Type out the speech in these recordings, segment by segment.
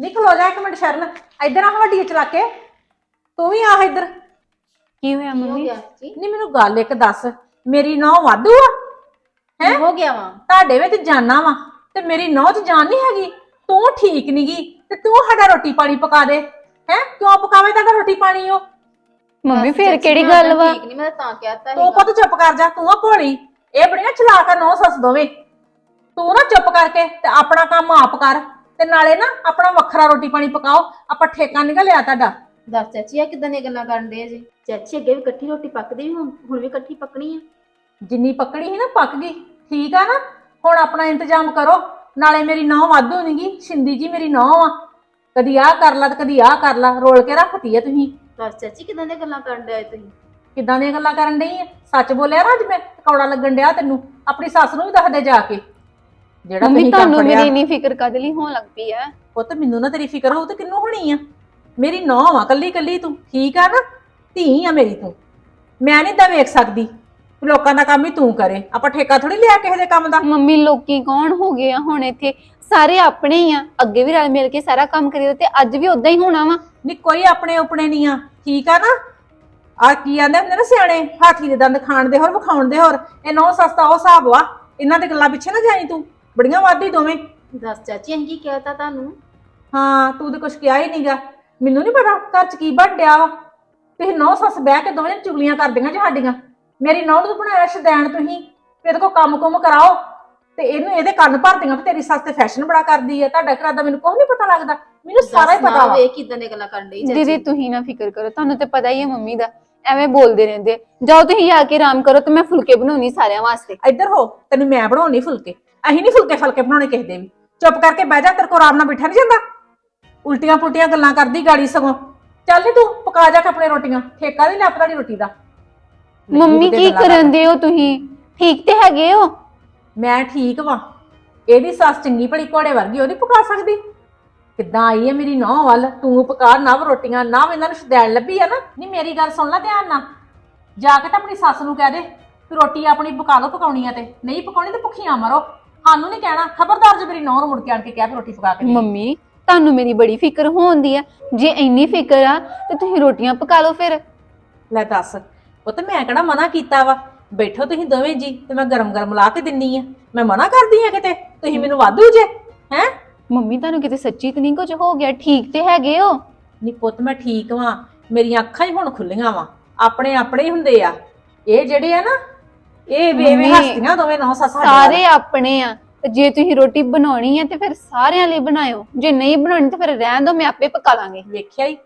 ਨਹੀਂ ਖਲੋ ਜਾ ਇੱਕ ਮਿੰਟ ਸ਼ਰਨ ਇੱਧਰ ਆ ਵੱਡੀ ਚਲਾ ਕੇ। ਤੂੰ ਵੀ ਆ ਇੱਧਰ। ਕੀ ਹੋਇਆ ਕੀ ਹੋ ਮੰਮੀ? ਗਿਆ ਜੀ ਨਹੀਂ ਮੈਨੂੰ ਗੱਲ ਇੱਕ ਦੱਸ ਮੇਰੀ ਨੌ ਵਾਧੂ ਆ। ਕੀ ਹੋ? ਗਿਆ ਵਾ? ਤੁਹਾਡੇ ਵਿੱਚ ਜਾਨਾ ਵਾ ਤੇ ਮੇਰੀ ਨੌ ਚ ਜਾਨ ਨਹੀਂ ਹੈਗੀ। ਤੂੰ ਠੀਕ ਨੀ ਗੀ ਤੇ ਤੂੰ ਸਾਡਾ ਰੋਟੀ ਪਾਣੀ ਪਕਾ ਦੇ। ਹੈ? ਕਿਉਂ ਪਕਾਵੇ ਤੁਹਾਡਾ ਰੋਟੀ ਪਾਣੀ ਉਹ? ਮੰਮੀ ਫੇਰ ਕਿਹੜੀ ਗੱਲ ਤਾਂ ਵਾ? ਠੀਕ ਨਹੀਂ ਮੈਂ ਤਾਂ ਕਹਿਤਾ ਤੂੰ ਪੁੱਤ ਚੁੱਪ ਕਰ ਜਾ ਤੂੰ ਆ ਭੋਲੀ। ਇਹ ਬੜੀਆਂ ਚਲਾਕ ਨੌ ਸੱਸ ਦੋਵੇਂ। ਤੂੰ ਨਾ ਚੁੱਪ ਕਰਕੇ ਤੇ ਆਪਣਾ ਕੰਮ ਆਪ ਕਰ। ਤੇ ਨਾਲੇ ਨਾ ਆਪਣਾ ਵੱਖਰਾ ਰੋਟੀ ਪਾਣੀ ਪਕਾਓ। ਆਪਾਂ ਠੇਕਾ ਨਿਕਲ ਲਿਆ ਤੁਹਾਡਾ। ਦੱਸ ਚਾਚੀ ਆ ਕਿਦਾਂ ਦੀਆਂ ਗੱਲਾਂ ਕਰਨ ਦੇ ਜੀ? ਚਾਚੀ ਅੱਗੇ ਵੀ ਇਕੱਠੀ ਰੋਟੀ ਪੱਕਦੀ ਵੀ ਹੁਣ ਹੁਣ ਵੀ ਇਕੱਠੀ ਪੱਕਣੀ ਆ। ਜਿੰਨੀ ਪਕੜੀ ਸੀ ਨਾ ਪੱਕ ਗਈ। ਠੀਕ ਆ ਨਾ? ਹੁਣ ਆਪਣਾ ਇੰਤਜ਼ਾਮ ਕਰੋ। ਨਾਲੇ ਮੇਰੀ ਨੌ ਵਾਧੂ ਨਹੀਂਗੀ ਸ਼ਿੰਦੀ ਜੀ ਮੇਰੀ ਨੌ ਆ। ਕਦੀ ਆਹ ਕਰ ਲਾ ਤੇ ਕਦੀ ਆਹ ਕਰ ਲਾ। ਰੋਲ ਕੇ ਰੱਖਤੀ ਆ ਤੁਸੀਂ। ਦੱਸ ਚਾਚੀ ਕਿਦਾਂ ਦੀਆਂ ਗੱਲਾਂ ਕਰਨ ਦੇ ਤੁਸੀਂ? ਕਿੱਦਾਂ ਦੀਆਂ ਗੱਲਾਂ ਕਰਨ ਡਈ ਆ? ਸੱਚ ਬੋਲਿਆ ਨਾ ਅੱਜ ਮੈਂ? ਕੌੜਾ ਲੱਗਣ ਡਿਆ ਤੈਨੂੰ। ਆਪਣੀ ਸੱਸ ਨੂੰ ਵੀ ਦੱਸ ਦੇ ਜਾ ਕੇ। ਜਿਹੜਾ ਮੰਮੀ ਤੁਸੀਂ ਕੰਮ ਤੁਹਾਨੂੰ ਫੜਿਆ। ਮੇਰੀ ਇੰਨੀ ਫਿਕਰ ਕਾਹਦੇ ਲਈ ਹੋਣ ਲੱਗ ਪਈ ਆ ਪੁੱਤ ਮੈਨੂੰ ਨਾ ਤੇਰੀ ਫਿਕਰ ਹੋਊ ਤੇ ਕਿੰਨੂੰ ਹੋਣੀ ਆ? ਮੇਰੀ ਨੌ ਆ ਕੱਲੀ ਕੱਲੀ ਤੂੰ। ਠੀਕ ਆ ਨਾ? ਧੀ ਆ ਮੇਰੀ ਤੂੰ। ਮੈਂ ਨਹੀਂ ਤਾਂ ਵੇਖ ਸਕਦੀ। ਵੀ ਲੋਕਾਂ ਦਾ ਕੰਮ ਹੀ ਤੂੰ ਕਰੇ। ਆਪਾਂ ਠੇਕਾ ਥੋੜੀ ਲਿਆ ਕਿਸੇ ਦੇ ਕੰਮ ਦਾ? ਮੰਮੀ ਲੋਕੀ ਕੌਣ ਹੋ ਗਏ ਆ ਹੁਣ ਇੱਥੇ? ਸਾਰੇ ਆਪਣੇ ਹੀ ਆ। ਅੱਗੇ ਵੀ ਰਲ ਮਿਲ ਕੇ ਸਾਰਾ ਕੰਮ ਕਰੀਦਾ ਤੇ ਅੱਜ ਵੀ ਉਦਾਂ ਹੀ ਹੋਣਾ ਵਾ। ਨਹੀਂ ਕੋਈ ਆਪਣੇ ਉਪਣੇ ਨਹੀਂ ਆ। ਠੀਕ ਆ ਨਾ? ਆ ਕੀ ਆਂਦੇ ਹੁੰਦੇ ਨਾ ਸਿਆਣੇ? ਹਾਥੀ ਦੇ ਦੰਦ ਖਾਣ ਦੇ ਹੋਰ ਵਿਖਾਉਣ ਦੇ ਹੋਰ। ਇਹ ਨੌ ਸਸਤਾ ਉਹ ਹਿਸਾਬ ਵਾ। ਇਹਨਾਂ ਦੇ ਗੱਲਾਂ ਪਿੱਛੇ ਨਾ ਜਾਈ ਤੂੰ। ਬੜੀਆਂ ਵਾਦੀ ਦੋਵੇਂ। ਦੱਸ ਚਾਚੀ ਅਸੀਂ ਕੀ ਕਹਿਤਾ ਤੁਹਾਨੂੰ? ਹਾਂ ਤੂੰ ਤੇ ਕੁਛ ਕਿਹਾ ਹੀ ਨਹੀਂਗਾ ਮੈਨੂੰ ਨਹੀਂ ਪਤਾ ਘਰ ਚ ਕੀ ਬਣ ਡਿਆ ਵਾ। ਤੁਸੀਂ ਨੌ ਸੱਸ ਬਹਿ ਕੇ ਦੋਵੇਂ ਚੁਗਲੀਆਂ ਕਰਦੀਆਂ ਜੀ ਸਾਡੀਆਂ। ਮੇਰੀ ਨੌ ਨੂੰ ਬਣਾਇਆ ਸ਼ਦੈਣ ਤੁਸੀਂ। ਵੀ ਇਹਦੇ ਕੋਲ ਕੰਮ ਕੁਮ ਕਰਾਓ। ਤੇ ਇਹਨੂੰ ਇਹਦੇ ਕੰਨ ਭਰਦੀਆਂ ਵੀ ਤੇਰੀ ਸੱਸ ਤੇ ਫੈਸ਼ਨ ਬੜਾ ਕਰਦੀ ਹੈ ਤੁਹਾਡਾ ਘਰ ਦਾ ਮੈਨੂੰ ਕੁਛ ਨਹੀਂ ਪਤਾ ਲੱਗਦਾ। ਮੈਨੂੰ ਸਾਰਾ ਹੀ ਪਤਾ ਵਾ। ਵੇਖ ਕਿਦਾਂ ਦੀਆਂ ਗੱਲਾਂ ਕਰਨ ਦੀਦੀ ਚਾਚੀ। ਤੁਸੀਂ ਨਾ ਫਿਕਰ ਕਰੋ। ਤੁਹਾਨੂੰ ਤੇ ਪਤਾ ਹੀ ਹੈ ਮੰਮੀ ਦਾ। ਐਵੇਂ ਬੋਲਦੇ ਰਹਿੰਦੇ ਜਾਓ ਤੁਸੀਂ ਆ ਕੇ ਆਰਾਮ ਕਰੋ ਤੇ ਮੈਂ ਫੁਲਕੇ ਬਣਾਉਣੀ ਸਾਰਿਆਂ ਵਾਸਤੇ। ਇੱਧਰ ਹੋ ਤੈਨੂੰ ਮੈਂ ਬਣਾਉਣੀ ਫੁਲਕੇ। ਅਸੀਂ ਨਹੀਂ ਫੁਲਕੇ ਫਲਕੇ ਬਣਾਉਣੇ ਕਿਸੇ ਦੇ ਵੀ। ਚੁੱਪ ਕਰਕੇ ਬਹਿ ਜਾ ਤੇਰੇ ਕੋਲ ਆਰਾਮ ਨਾਲ ਬੈਠਾ ਨਹੀਂ ਜਾਂਦਾ। ਉਲਟੀਆਂ ਪੁਲਟੀਆਂ ਗੱਲਾਂ ਕਰਦੀ ਗਾੜੀ ਸਗੋਂ। ਚੱਲ ਨੀ ਤੂੰ ਪਕਾ ਜਾ ਕੇ ਆਪਣੇ ਰੋਟੀਆਂ। ਠੇਕਾ ਨਹੀਂ ਲੱਪਦਾ ਦੀ ਰੋਟੀ ਦਾ। ਮੰਮੀ ਕੀ ਕਿਤੇ ਗੱਲਾਂ ਕਰਨ ਦੇ ਹੋ ਤੁਸੀਂ? ਠੀਕ ਤੇ ਹੈਗੇ ਹੋ? ਮੈਂ ਠੀਕ ਵਾਂ। ਇਹਦੀ ਸੱਸ ਚੰਗੀ ਭਲੀ ਘੋੜੇ ਵਰਗੀ ਉਹ ਨਹੀਂ ਪਕਾ ਸਕਦੀ? ਕਿੱਦਾਂ ਆਈ ਹੈ ਮੇਰੀ ਨੌਂ ਵੱਲ? ਤੂੰ ਪਕਾ ਨਵ ਰੋਟੀਆਂ ਨਵ ਇਹਨਾਂ ਨੂੰ ਸ਼ਦੈਣ ਲੱਭੀ ਆ ਨਾ। ਨਹੀਂ ਮੇਰੀ ਗੱਲ ਸੁਣ ਲੈ ਧਿਆਨ ਨਾਲ। ਜਾ ਕੇ ਤਾਂ ਆਪਣੀ ਸੱਸ ਨੂੰ ਕਹਿ ਦੇ ਰੋਟੀ ਆਪਣੀ ਪਕਾ ਲਓ ਪਕਾਉਣੀ ਆ ਤੇ। ਨਹੀਂ ਪਕਾਉਣੀ ਤੇ ਭੁੱਖੀਆਂ ਮਰੋ। ਸਾਨੂੰ ਨਹੀਂ ਕਹਿਣਾ। ਖਬਰਦਾਰ ਜੇ ਮੇਰੀ ਨੌਂ ਨੂੰ ਮੁੜ ਕੇ ਆਣ ਕੇ ਕਹਿ ਵੀ ਰੋਟੀ ਪਕਾ ਕੇ ਦੇ। ਮੰਮੀ ਤੁਹਾਨੂੰ ਮੇਰੀ ਬੜੀ ਫਿਕਰ ਹੋਉਂਦੀ ਆ। ਜੇ ਇੰਨੀ ਫਿਕਰ ਆ ਤੇ ਤੁਸੀਂ ਰੋਟੀਆਂ ਪਕਾ ਲਓ ਫਿਰ। ਲੈ ਦੱਸ ਉਹ ਤੇ ਮੈਂ ਕਿਹੜਾ ਮਨਾ ਕੀਤਾ ਵਾ? ਬੈਠੋ ਤੁਸੀਂ ਦੋਵੇਂ ਜੀ ਤੇ ਮੈਂ ਗਰਮ ਗਰਮ ਲਾ ਕੇ ਦਿੰਨੀ ਆ। ਮੈਂ ਮਨਾ ਕਰਦੀ ਆ ਕਿਤੇ? ਤੁਸੀਂ ਮੈਨੂੰ ਵਾਧੂ ਜੇ ਹੈ? ਮੰਮੀ ਤੁਹਾਨੂੰ ਕਿਤੇ ਸੱਚੀ ਤੇ ਨਹੀਂ ਕੁਝ ਹੋ ਗਿਆ? ਠੀਕ ਤੇ ਹੈਗੇ ਹੋ? ਨੀ ਪੁੱਤ ਮੈਂ ਠੀਕ ਵਾਂ। ਮੇਰੀਆਂ ਅੱਖਾਂ ਹੀ ਹੁਣ ਖੁੱਲੀਆਂ ਵਾਂ। ਆਪਣੇ ਆਪਣੇ ਹੀ ਹੁੰਦੇ ਆ। ਇਹ ਜਿਹੜੇ ਆ ਨਾ ਇਹ ਵੇਵੇਂ ਮੰਮੀ, ਹਸਤੀਆਂ ਦੋਵੇਂ ਨੌ ਸੱਸ ਸਾਡੇ ਸਾਰੇ ਆਪਣੇ ਆ। ਤੇ ਜੇ ਤੁਸੀਂ ਰੋਟੀ ਬਣਾਉਣੀ ਹੈ ਤੇ ਫਿਰ ਸਾਰਿਆਂ ਲਈ ਬਣਾਇਓ। ਜੇ ਨਹੀਂ ਬਣਾਉਣੀ ਤੇ ਫਿਰ ਰਹਿਣ ਦਿਓ ਮੈਂ ਆਪੇ ਪਕਾ ਲਾਂਗੇ। ਵੇਖਿਆ ਹੀ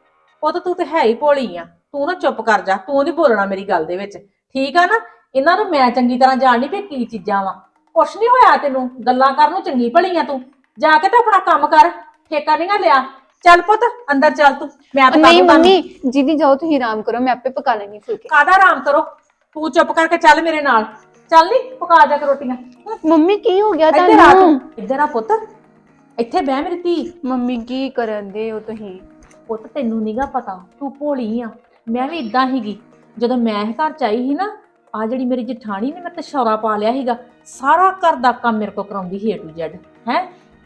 ਪੁੱਤ ਤੂੰ ਤੇ ਹੈ ਹੀ ਭੋਲੀ ਆ। ਤੂੰ ਨਾ ਚੁੱਪ ਕਰ ਜਾ। ਤੂੰ ਨਹੀਂ ਬੋਲਣਾ ਮੇਰੀ ਗੱਲ ਦੇ ਵਿੱਚ। ਠੀਕ ਆ ਨਾ? ਇਹਨਾਂ ਨੂੰ ਮੈਂ ਚੰਗੀ ਤਰ੍ਹਾਂ ਜਾਣਨੀ ਵੀ ਕੀ ਚੀਜ਼ਾਂ ਵਾ। ਕੁਛ ਨਹੀਂ ਹੋਇਆ ਤੈਨੂੰ? ਗੱਲਾਂ ਕਰਨ ਨੂੰ ਚੰਗੀ ਭਲੀ ਆ ਤੂੰ। ਜਾ ਕੇ ਤਾਂ ਆਪਣਾ ਕੰਮ ਕਰ। ਠੇਕਾ ਨਹੀਂ ਲਿਆ। ਚੱਲ ਪੁੱਤ ਅੰਦਰ ਚੱਲ ਤੂੰ। ਮੈਂ ਤਾਂ ਨਹੀਂ ਕਰਨੀ। ਮੰਮੀ ਜਿੱਦੀ ਜਾਓ ਤੁਸੀਂ ਆਰਾਮ ਕਰੋ ਮੈਂ ਆਪੇ ਪਕਾ ਲਾਂਗੀ ਫੁਲਕੇ। ਕਾਦਾ ਆਰਾਮ ਕਰੋ? ਤੂੰ ਚੁੱਪ ਕਰਕੇ ਚੱਲ ਮੇਰੇ ਨਾਲ। ਚੱਲ ਨੀ ਪਕਾ ਜਾ ਕੇ ਰੋਟੀਆਂ। ਮੰਮੀ ਕੀ ਹੋ ਗਿਆ ਇੱਧਰ ਆ ਤੁਹਾਨੂੰ? ਤੂੰ ਇੱਧਰ ਆ ਪੁੱਤ। ਇੱਥੇ ਬਹਿ ਮੇਰੀ ਧੀ। ਮੰਮੀ ਕੀ ਕਰਨ ਦੇ ਹੋ ਤੁਸੀਂ? ਪੁੱਤ ਤੈਨੂੰ ਨੀਗਾ ਪਤਾ ਤੂੰ ਭੋਲੀ ਆ। ਮੈਂ ਵੀ ਇਦਾਂ ਹੀਗੀ ਜਦੋਂ ਮੈਂ ਇਹ ਘਰ ਚ ਆਈ ਸੀ ਨਾ ਆ ਜਿਹੜੀ ਮੇਰੀ ਜਠਾਣੀ ਨੇ ਮੈਂ ਤਸ਼ੌਰਾ ਪਾ ਲਿਆ ਸੀਗਾ ਸਾਰਾ ਘਰ ਦਾ ਕੰਮ ਮੇਰੇ ਕੋਲ ਕਰਾਉਂਦੀ ਸੀ A to Z ਹੈ?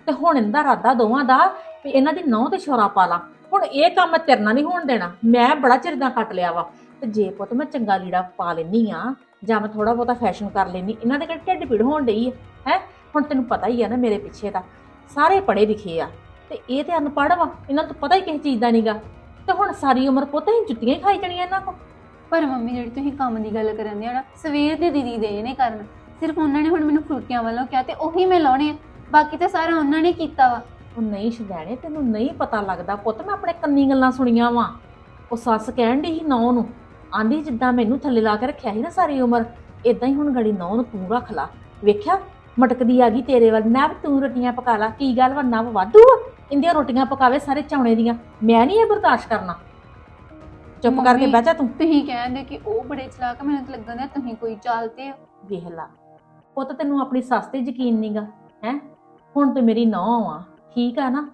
ਤੇ ਹੁਣ ਇਹਦਾ ਇਰਾਦਾ ਦੋਵਾਂ ਦਾ ਵੀ ਇਹਨਾਂ ਦੀ ਨਹੁੰ ਤੇ ਸ਼ੌਰਾ ਪਾ ਲਾਂ। ਹੁਣ ਇਹ ਕੰਮ ਮੈਂ ਤੇਰੇ ਨਾਲ ਨਹੀਂ ਹੋਣ ਦੇਣਾ। ਮੈਂ ਬੜਾ ਚਿਰ ਦਾ ਕੱਟ ਲਿਆ ਵਾ। ਤੇ ਜੇ ਪੁੱਤ ਮੈਂ ਚੰਗਾ ਲੀੜਾ ਪਾ ਲੈਨੀ ਆ ਜਾਂ ਮੈਂ ਥੋੜਾ ਬਹੁਤਾ ਫੈਸ਼ਨ ਕਰ ਲੈਨੀ ਇਹਨਾਂ ਦੇ ਕਿਹੜੇ ਢਿੱਡ ਪੀੜ ਹੋਣ ਡਈ ਹੈ ਹੈ? ਹੁਣ ਤੈਨੂੰ ਪਤਾ ਹੀ ਆ ਨਾ ਮੇਰੇ ਪਿੱਛੇ ਦਾ ਸਾਰੇ ਪੜ੍ਹੇ ਲਿਖੇ ਆ ਤੇ ਇਹ ਤੇ ਅਨਪੜ੍ਹ ਵਾ ਇਹਨਾਂ ਨੂੰ ਤਾਂ ਪਤਾ ਹੀ ਕਿਸੇ ਚੀਜ਼ ਦਾ ਨਹੀਂਗਾ ਤੇ ਹੁਣ ਸਾਰੀ ਉਮਰ ਪੁੱਤ ਹੀ ਜੁੱਤੀਆਂ ਹੀ ਖਾਈ ਜਾਣੀਆਂ ਇਹਨਾਂ ਕੋ ਪਰ ਮੰਮੀ ਜਿਹੜੀ ਤੁਸੀਂ ਕੰਮ ਦੀ ਗੱਲ ਕਰਨ ਦੇ ਹੋ ਨਾ ਸਵੇਰ ਦੇ ਦੀਦੀ ਦੇ ਨੇ ਕਰਨ। ਸਿਰਫ ਉਹਨਾਂ ਨੇ ਹੁਣ ਮੈਨੂੰ ਫੁਲਕਿਆਂ ਵੱਲੋਂ ਕਿਹਾ ਤੇ ਉਹੀ ਮੈਂ ਲਾਉਣੇ ਆ। ਬਾਕੀ ਤਾਂ ਸਾਰਾ ਉਹਨਾਂ ਨੇ ਕੀਤਾ ਵਾ। ਉਹ ਨਹੀਂ ਸ਼ਦੈਣੇ ਤੈਨੂੰ ਨਹੀਂ ਪਤਾ ਲੱਗਦਾ ਪੁੱਤ ਮੈਂ ਆਪਣੇ ਕੰਨੀ ਗੱਲਾਂ ਸੁਣੀਆਂ ਵਾ। ਉਹ ਸੱਸ ਕਹਿਣ ਦੀ ਸੀ ਨੌ ਨੂੰ ਆਂਦੀ ਜਿੱਦਾਂ ਮੈਨੂੰ ਥੱਲੇ ਲਾ ਕੇ ਰੱਖਿਆ ਸੀ ਨਾ ਸਾਰੀ ਉਮਰ ਇਦਾਂ ਹੀ ਹੁਣ ਗੜੀ ਨੌ ਨੂੰ ਤੂੰ ਰੱਖ ਲਾ। ਵੇਖਿਆ? ਮਟਕਦੀ ਆ ਗਈ ਤੇਰੇ ਵੱਲ। ਨਵ ਤੂੰ ਰੋਟੀਆਂ ਪਕਾ ਲਾ। ਕੀ ਗੱਲ ਵਾ? ਨਵ ਵਾਧੂ ਆ। ਇੰਦੀਆਂ ਰੋਟੀਆਂ ਪਕਾਵੇ ਸਾਰੇ ਚੌਣੇ ਦੀਆਂ। ਮੈਂ ਨਹੀਂ ਇਹ ਬਰਦਾਸ਼ਤ ਕਰਨਾ। ਚੁੱਪ ਕਰਕੇ ਬਹਿ ਜਾ ਤੂੰ। ਤੁਸੀਂ ਕਹਿੰਦੇ ਕਿ ਉਹ ਬੜੇ ਚਲਾਕ ਆ, ਮੈਨੂੰ ਤਾਂ ਲੱਗਦਾ ਤੁਸੀਂ ਕੋਈ ਚਾਲਤੇ ਹੋ ਵੇਖ ਲਾ। ਪੁੱਤ ਤੈਨੂੰ ਆਪਣੀ ਸੱਸ ਤੇ ਯਕੀਨ ਨਹੀਂਗਾ ਹੈ? ਹੁਣ ਤੇ ਮੇਰੀ ਨੌਂ ਆ। ਠੀਕ ਆ ਨਾ?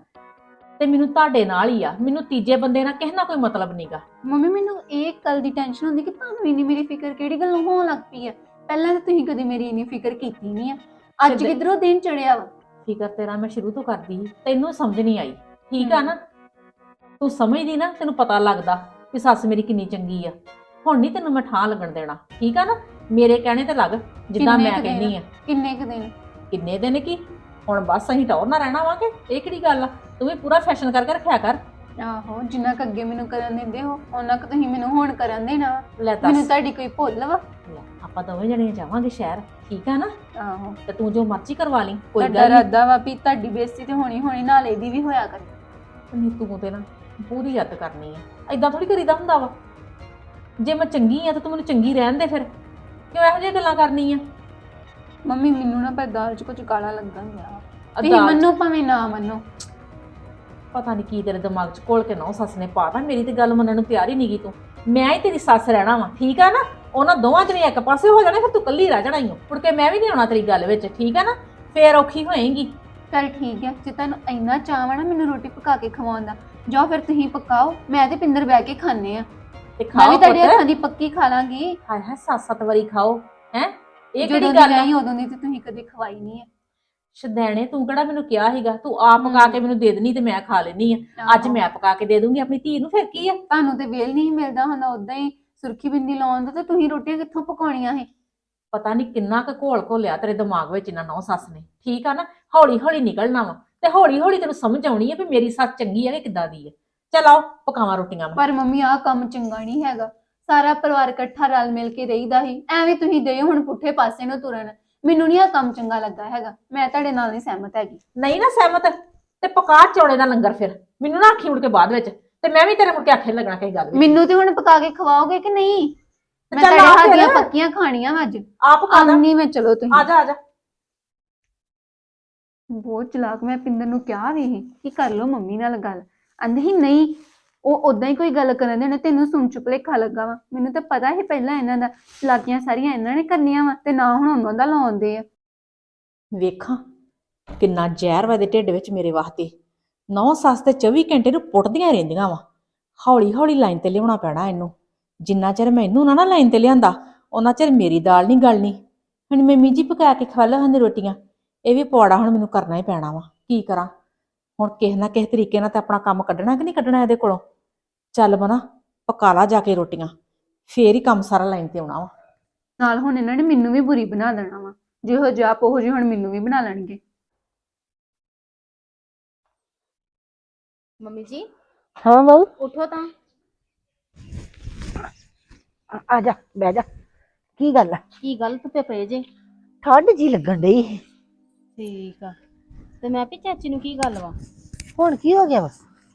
ਤੇ ਮੈਨੂੰ ਤੁਹਾਡੇ ਨਾਲ ਹੀ ਆ। ਮੈਨੂੰ ਤੀਜੇ ਬੰਦੇ ਨਾਲ ਕਿਸੇ ਨਾਲ ਕੋਈ ਮਤਲਬ ਨਹੀਂਗਾ ਮੰਮੀ ਮੈਨੂੰ ਇਹ ਗੱਲ ਦੀ ਟੈਨਸ਼ਨ ਹੁੰਦੀ ਕਿ ਤੁਹਾਨੂੰ ਇੰਨੀ ਮੇਰੀ ਫਿਕਰ ਕਿਹੜੀ ਗੱਲੋਂ ਹੋਣ ਲੱਗ ਪਈ ਆ? ਪਹਿਲਾਂ ਤਾਂ ਤੁਸੀਂ ਕਦੇ ਮੇਰੀ ਇੰਨੀ ਫਿਕਰ ਕੀਤੀ ਨਹੀਂ ਆ। ਅੱਜ। ਕਿਧਰੋਂ ਦਿਨ ਚੜਿਆ ਵਾ? ਫਿਕਰ ਤੇਰਾ ਮੈਂ ਸ਼ੁਰੂ ਤੋਂ ਕਰਦੀ ਸੀ ਤੈਨੂੰ ਸਮਝ ਨਹੀਂ ਆਈ। ਠੀਕ ਆ। ਨਾ? ਤੂੰ ਸਮਝਦੀ ਨਾ ਤੈਨੂੰ ਪਤਾ ਲੱਗਦਾ ਕਿ ਸੱਸ ਮੇਰੀ ਕਿੰਨੀ ਚੰਗੀ ਆ। ਹੁਣ ਨਹੀਂ ਤੈਨੂੰ ਮੈਂ ਠਾਂ ਲੱਗਣ ਦੇਣਾ। ਠੀਕ ਆ ਨਾ? ਮੇਰੇ ਕਹਿਣੇ ਤੇ ਲੱਗ ਜਿੱਦਾਂ ਕਿੰਨੇ ਮੈਂ ਕੁ ਦਿਨ? ਕਹਿੰਦੀ ਆ। ਕਿੰਨੇ ਕੁ ਦਿਨ? ਕਿੰਨੇ ਦਿਨ ਕੀ? ਹੁਣ ਬਸ ਅਸੀਂ ਟੌਰ ਨਾ ਰਹਿਣਾ ਵਾਂਗੇ ਇਹ ਕਿਹੜੀ ਗੱਲ ਆ? ਤੂੰ ਵੀ ਪੂਰਾ ਫੈਸ਼ਨ ਕਰਕੇ ਰੱਖਿਆ ਕਰ। ਆਹੋ ਜਿੰਨਾ ਕੁ ਅੱਗੇ ਮੈਨੂੰ ਕਰਨ ਦਿੰਦੇ ਹੋ ਉਹਨਾਂ ਕੁ ਤੁਸੀਂ ਮੈਨੂੰ ਹੁਣ ਕਰਨ ਦੇਣਾ। ਲੈ ਮੈਨੂੰ ਦੱਸ ਤੁਹਾਡੀ ਕੋਈ ਭੁੱਲ ਵਾ? ਲੈ, ਆਪਾਂ ਦੋਵੇਂ ਜਣੇ ਜਾਵਾਂਗੇ ਸ਼ਹਿਰ ਠੀਕ ਆ ਨਾ? ਆਹੋ। ਤੇ ਤੂੰ ਜੋ ਮਰਜ਼ੀ ਕਰਵਾ ਲਈ ਕੋਈ ਤੁਹਾਡਾ ਗੱਲ ਨਹੀਂ ਇਰਾਦਾ ਵਾ ਵੀ ਤੁਹਾਡੀ ਬੇਇੱਜ਼ਤੀ ਤੇ ਹੋਣੀ ਹੋਣੀ ਨਾਲ ਇਹਦੀ ਵੀ ਹੋਇਆ ਕਰੇ। ਨਹੀਂ ਤੂੰ ਤੇ ਨਾ ਪੂਰੀ ਹੱਦ ਕਰਨੀ ਆ। ਐਦਾਂ ਥੋੜੀ ਕਰੀਦਾ ਹੁੰਦਾ ਵਾ। ਜੇ ਮੈਂ ਚੰਗੀ ਆ ਤਾਂ ਤੂੰ ਮੈਨੂੰ ਚੰਗੀ ਰਹਿਣ ਦੇ ਫਿਰ। ਕਿਉਂ ਇਹੋ ਜਿਹੀਆਂ ਗੱਲਾਂ ਕਰਨੀ ਆ ਮੰਮੀ ਮੈਨੂੰ ਨਾ ਪਰ ਦਾਲ 'ਚ ਕੁਝ ਕਾਲਾ ਗਿਆ ਆਹ ਤੁਸੀਂ ਦਾਲ 'ਚ ਮੰਨੋ ਭਾਵੇਂ ਨਾ ਮੰਨੋ। ਪਤਾ ਨਹੀਂ ਕੀ ਤੇਰੇ ਦਿਮਾਗ 'ਚ ਘੋਲ ਕੇ ਨੌ ਸੱਸ ਨੇ ਪਾਤਾ ਮੇਰੀ ਤੇ ਗੱਲ ਮੰਨਣ ਨੂੰ ਤਿਆਰ ਹੀ ਨਹੀਂਗੀ ਤੂੰ। ਮੈਂ ਹੀ ਤੇਰੀ ਸੱਸ ਰਹਿਣਾ ਵਾ ਠੀਕ ਆ ਨਾ? ਉਹਨਾਂ ਦੋਵਾਂ ਜਣੇ ਇੱਕ ਪਾਸੇ ਹੋ ਜਾਣੇ ਫਿਰ ਤੂੰ ਇਕੱਲੀ ਰਹਿ ਜਾਣਾ ਹੀ ਮੁੜ ਕੇ ਮੈਂ ਵੀ ਨਹੀਂ ਆਉਣਾ ਤੇਰੀ ਗੱਲ ਵਿੱਚ ਠੀਕ ਆ ਨਾ? ਫੇਰ ਔਖੀ ਹੋਏਗੀ। ਚਲ ਠੀਕ ਹੈ ਜੇ ਤੁਹਾਨੂੰ ਇੰਨਾ ਚਾਅ ਵਾ ਨਾ ਮੈਨੂੰ ਰੋਟੀ ਪਕਾ ਕੇ ਖਵਾਉਣ ਦਾ ਜਾਓ ਫਿਰ ਤੁਸੀਂ ਪਕਾਓ ਮੈਂ ਤੇ ਪਿੰਦਰ ਬਹਿ ਕੇ ਖਾਣੇ ਆ। ਤੇ ਮੈਂ ਖਾਓ ਵੀ ਤੁਹਾਡੇ ਪੁੱਤ। ਹੱਥਾਂ ਦੀ ਪੱਕੀ ਖਾ ਲਾਂਗੀ। ਹਾਏ ਹਾਏ ਸੱਤ ਸੱਤ ਵਾਰੀ ਖਾਓ ਹੈ? ਇਹ ਕਿਹੜੀ ਗੱਲ ਆ? ਰਹੀ ਉਦੋਂ ਦੀ ਤੇ ਤੁਸੀਂ ਕਦੇ ਖਵਾਈ ਨਹੀਂ ਹੈ ਸ਼ਦੈਣੇ ਤੂੰ ਕਿਹੜਾ ਮੈਨੂੰ ਕਿਹਾ ਸੀਗਾ? ਤੂੰ ਆਪ ਪਕਾ ਕੇ ਮੈਨੂੰ ਦੇ ਦੇਣੀ ਤੇ ਮੈਂ ਖਾ ਲੈਣੀ ਆ। ਅੱਜ। ਮੈਂ ਪਕਾ ਕੇ ਦੇ ਦੂੰਗੀ ਆਪਣੀ ਧੀ ਨੂੰ ਫਿਰ ਕੀ ਆ? ਤੁਹਾਨੂੰ ਤੇ ਵੇਲ ਨਹੀਂ ਮਿਲਦਾ ਹੁੰਦਾ ਉਦਾਂ ਹੀ ਸੁਰਖੀ ਬਿੰਦੀ ਲਾਉਣ ਦਾ ਤੇ ਤੁਸੀਂ ਰੋਟੀਆਂ ਕਿੱਥੋਂ ਪਕਾਉਣੀਆਂ ਹੈ ਪਤਾ ਨਹੀਂ ਕਿੰਨਾ ਕੁ ਘੋਲ ਘੋਲਿਆ ਤੇਰੇ ਦਿਮਾਗ ਵਿੱਚ ਇਹਨਾਂ ਨੌ ਸੱਸ ਨੇ। ਠੀਕ ਆ ਨਾ? ਹੌਲੀ ਹੌਲੀ ਨਿਕਲਣਾ ਵਾ। ਤੇ ਹੌਲੀ ਹੌਲੀ ਤੈਨੂੰ ਸਮਝ ਆਉਣੀ ਆ ਵੀ ਮੇਰੀ ਸੱਸ ਚੰਗੀ ਆ ਕਿ ਕਿੱਦਾਂ ਦੀ ਆ। ਚਲ ਆਓ ਪਕਾਵਾਂ ਰੋਟੀਆਂ ਮੈਂ। ਪਰ ਮੰਮੀ ਆਹ ਕੰਮ ਚੰਗਾ ਨਹੀਂ ਹੈਗਾ। ਸਾਰਾ ਪਰਿਵਾਰ ਇਕੱਠਾ ਰਲ ਮਿਲ ਕੇ ਰਹੀਦਾ ਹੀ ਐਵੇਂ ਤੁਸੀਂ ਦੇ ਹੁਣ ਪੁੱਠੇ ਪਾਸੇ ਨੂੰ ਤੁਰਨ। ਮੈਨੂੰ ਨਹੀਂ ਆਹ ਕੰਮ ਚੰਗਾ ਲੱਗਾ ਹੈਗਾ। ਮੈਂ ਤੁਹਾਡੇ ਨਾਲ ਨਹੀਂ ਸਹਿਮਤ ਹੈਗੀ। ਨਹੀਂ ਨਾ ਸਹਿਮਤ ਤੇ ਪਕਾ ਚੌੜੇ ਦਾ ਲੰਗਰ ਫਿਰ। ਮੈਨੂੰ ਨਾ ਆਖੀ ਮੁੜ ਕੇ ਬਾਅਦ ਵਿੱਚ ਤੇ ਮੈਂ ਵੀ ਤੇਰੇ ਮੁੜ ਕੇ ਆਖੇ ਲੱਗਣਾ ਕਿਸੇ ਗੱਲ ਵਿੱਚ। ਮੈਨੂੰ ਤੇ ਹੁਣ ਪਕਾ ਕੇ ਖਵਾਓਗੇ ਕਿ ਨਹੀਂ? ਮੈਂ ਚੱਲ ਤੁਹਾਡੇ ਆ ਹੱਥ ਫਿਰ। ਦੀਆਂ ਪੱਕੀਆਂ ਖਾਣੀਆਂ ਵਾ ਅੱਜ। ਆਪ ਦਾ। ਆਉਣੀ ਮੈਂ ਚਲੋ ਤੁਸੀਂ। ਆ ਜਾ ਆ ਜਾ। ਬਹੁਤ ਚਲਾਕ ਮੈਂ ਪਿੰਦਰ ਨੂੰ ਕਿਹਾ ਵੀ ਸੀ ਕਿ ਕਰ ਲਓ ਮੰਮੀ ਨਾਲ ਗੱਲ। ਆਂਦੇ ਹੀ ਨਹੀਂ ਉਹ ਉਦਾਂ ਹੀ ਕੋਈ ਗੱਲ ਕਰਨ ਦੇਣਾ ਤੈਨੂੰ ਸੁਣ ਚੁੱਕ ਲੇਖਾ ਲੱਗਾ ਵਾ। ਮੈਨੂੰ ਤਾਂ ਪਤਾ ਹੀ ਪਹਿਲਾਂ ਇਹਨਾਂ ਦਾ ਚਲਾਕੀਆਂ ਸਾਰੀਆਂ ਇਹਨਾਂ ਨੇ ਕਰਨੀਆਂ ਵਾ ਤੇ ਨਾ ਹੁਣ ਉਹਨਾਂ ਦਾ ਲਾਉਂਦੇ ਆ। ਵੇਖਾਂ, ਕਿੰਨਾ ਜ਼ਹਿਰ ਵਾ ਦੇ ਢਿੱਡ ਵਿੱਚ ਮੇਰੇ ਵਾਸਤੇ। ਨੌ ਸੱਸ ਤੇ 24 ਘੰਟੇ ਨੂੰ ਪੁੱਟਦੀਆਂ ਰਹਿੰਦੀਆਂ ਵਾ। ਹੌਲੀ ਹੌਲੀ ਲਾਈਨ ਤੇ ਲਿਆਉਣਾ ਪੈਣਾ ਇਹਨੂੰ। ਜਿੰਨਾ ਚਿਰ ਮੈਨੂੰ ਨਾ ਨਾ ਲਾਈਨ ਤੇ ਲਿਆਂਦਾ ਉਹਨਾਂ ਚਿਰ ਮੇਰੀ ਦਾਲ ਨਹੀਂ ਗਲਣੀ। ਹੁਣ ਮੰਮੀ ਜੀ ਪਕਾ ਕੇ ਖਵਾ ਲਓ ਹਨ ਰੋਟੀਆਂ। ਇਹ ਵੀ ਪੌੜਾ ਹੁਣ ਮੈਨੂੰ ਕਰਨਾ ਹੀ ਪੈਣਾ ਵਾ। ਕੀ ਕਰਾਂ? ਹੁਣ ਕਿਸੇ ਨਾ ਕਿਸੇ ਤਰੀਕੇ ਨਾਲ ਤਾਂ ਆਪਣਾ ਕੰਮ ਕੱਢਣਾ ਕਿ ਨਹੀਂ ਕੱਢਣਾ ਇਹਦੇ ਕੋਲੋਂ? ਚੱਲ ਬਣਾ ਪਕਾ ਲਾ ਜਾ ਕੇ ਰੋਟੀਆਂ। ਫੇਰ ਹੀ ਕੰਮ ਸਾਰਾ ਲਾਈਨ ਤੇ ਆਉਣਾ ਵਾ। ਨਾਲ ਹੁਣ ਇਹਨਾਂ ਨੇ ਮੈਨੂੰ ਵੀ ਬੁਰੀ ਬਣਾ ਦੇਣਾ ਵਾ। ਜਿਹੋ ਜਿਹਾ ਉਹੋ ਜਿਹੀ ਹੁਣ ਮੈਨੂੰ ਵੀ ਬਣਾ ਲੈਣਗੇ। ਮੰਮੀ ਜੀ ਹਾਂ ਬਾਊ। ਉਠੋ ਤਾਂ। ਆ- ਆ ਜਾ ਬਹਿ ਜਾ। ਕੀ ਗੱਲ ਆ? ਕੀ ਗੱਲ ਧੁੱਪੇ ਪਏ ਜੇ। ਠੰਡ ਜੀ ਲੱਗਣ ਡਈ ਠੀਕ ਆ। ਤੇ ਮੈਂ ਵੀ ਚਾਚੀ ਨੂੰ ਕੀ ਗੱਲ ਵਾ? ਹੁਣ ਕੀ ਹੋ ਗਿਆ ਵਾ?